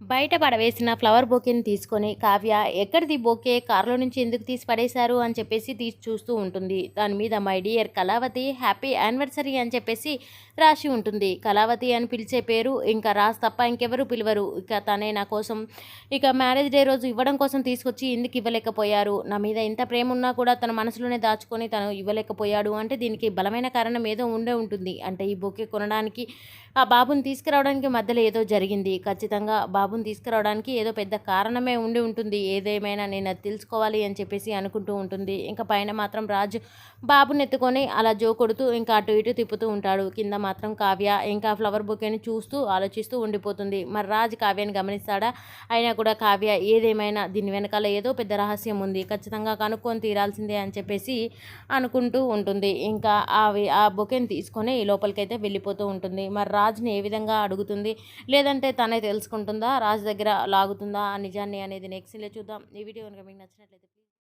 బయట పడవేసిన ఫ్లవర్ బొకేని తీసుకొని కావ్య ఎక్కడిది బొకే కారులో నుంచి ఎందుకు తీసి పడేశారు? అని చెప్పేసి తీసి చూస్తూ ఉంటుంది. దాని మీద my dear Kalavathi happy anniversary అని చెప్పేసి రాసి ఉంటుంది. కళావతి అని పిలిచే పేరు ఇంకా రాసి తప్ప ఇంకెవరు పిలవరు. ఇక తనే నా కోసం ఇక మ్యారేజ్ డే రోజు ఇవ్వడం కోసం తీసుకొచ్చి ఎందుకు ఇవ్వలేకపోయారు? నా మీద ఇంత ప్రేమ ఉన్నా కూడా తన మనసులోనే దాచుకొని తను ఇవ్వలేకపోయాడు అంటే దీనికి బలమైన కారణం ఏదో ఉండే ఉంటుంది. అంటే ఈ బొకే కొనడానికి ఆ బాబుని తీసుకురావడానికి మధ్యలో ఏదో జరిగింది. ఖచ్చితంగా బాబు బాబుని తీసుకురావడానికి ఏదో పెద్ద కారణమే ఉండి ఉంటుంది. ఏదేమైనా నేను అది తెలుసుకోవాలి అని చెప్పేసి అనుకుంటూ ఉంటుంది. ఇంకా పైన మాత్రం రాజు బాబుని ఎత్తుకొని అలా జో కొడుతూ ఇంకా అటు ఇటు తిప్పుతూ ఉంటాడు. కింద మాత్రం కావ్య ఇంకా ఫ్లవర్ బొకేని చూస్తూ ఆలోచిస్తూ ఉండిపోతుంది. మరి రాజు కావ్యాన్ని గమనిస్తాడా? అయినా కూడా కావ్య ఏదేమైనా దీని వెనకాల ఏదో పెద్ద రహస్యం ఉంది. ఖచ్చితంగా కనుక్కొని తీరాల్సిందే అని చెప్పేసి అనుకుంటూ ఉంటుంది. ఇంకా అవి ఆ బొకేని తీసుకొని లోపలికైతే వెళ్ళిపోతూ ఉంటుంది. మరి రాజుని ఏ విధంగా అడుగుతుంది? లేదంటే తనే తెలుసుకుంటుందా? రాజు దగ్గర లాగుతుందా ఆ నిజాన్ని అనేది నెక్స్ట్ చూద్దాం. ఈ వీడియో కనుక మీకు నచ్చినట్లయితే